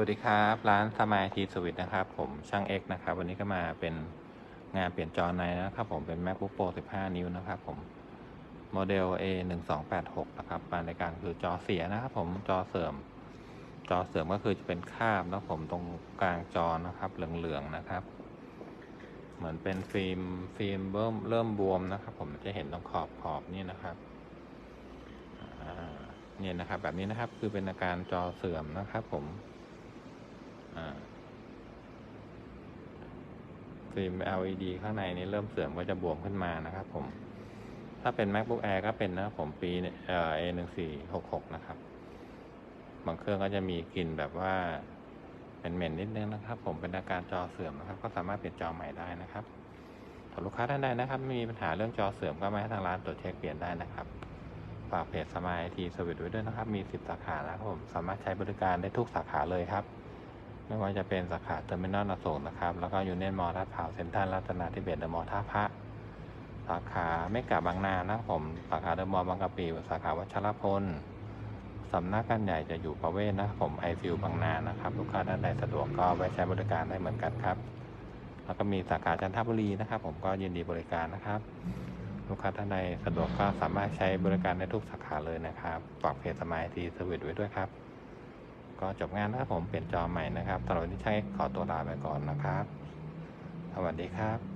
วัสดีครับ ร้านสมายทีสวิตนะครับ ผมช่างเอกนะครับ วันนี้ก็มาเป็นงานเปลี่ยนจอในนะครับ ผมเป็น macbook pro 15 นิ้วนะครับ ผมโมเดล a 1 2 8 6นะครับมาในการคือจอเสียนะครับ ผมจอเสื่อม จอเสื่อมก็คือจะเป็นคาบนะครับผมตรงกลางจอนะครับ เหลืองๆนะครับ เหมือนเป็นฟิล์มฟิล์มเริ่มเริ่มบวมนะครับ ผมจะเห็นตรงขอบขอบนี่นะครับเนี่ยนะครับ แบบนี้นะครับคือเป็นอาการจอเสื่อมนะครับ ผม ฟิล์ม LED ข้างในนี้เริ่มเสื่อมก็จะบวมขึ้นมานะครับผม ถ้าเป็น macbook air ก็เป็นนะผมปีเอ่อ a หนึ่งสี่หกหกนะครับ บางเครื่องก็จะมีกลิ่นแบบว่าเป็นเหม็นนิดนึงนะครับ ผมเป็นอาการจอเสื่อมนะครับ ก็สามารถเปลี่ยนจอใหม่ได้นะครับถ้าลูกค้าท่านใดนะครับ ไม่มีปัญหาเรื่องจอเสื่อมก็มาให้ทางร้านตรวจเช็คเปลี่ยนได้นะครับฝากเพจสมายทีสวิตไว้ด้วยนะครับ มีสิบสาขานะครับผมสามารถใช้บริการได้ทุกสาขาเลยครับ ไม่ว่าจะเป็นสาขาเทอร์มินอลอโศกนะครับ แล้วก็ยูเนียนมอลลาดพร้าวเซ็นทรัลรัตนาธิเบศเดอะมอลท่าพระสาขาไม่กาบางนานะครับผมสาขาเดอะมอลล์บางกะปิสาขาวัชรพลสำนักงานใหญ่จะอยู่ประเวศนะครับผมไอฟิวบางนานะครับลูกค้าท่านใดสะดวกก็ไปใช้บริการได้เหมือนกันครับ แล้วก็มีสาขาจันทบุรีนะครับ ผมก็ยินดีบริการนะครับ ลูกค้าท่านใดสะดวกก็สามารถใช้บริการได้ทุกสาขาเลยนะครับฝากเพจสมายทีสวิตไว้ด้วยครับ ก็จบงานนะครับผมเปลี่ยนจอใหม่นะครับตลอดที่ใช้ขอตัวลาไปก่อนนะครับ สวัสดีครับ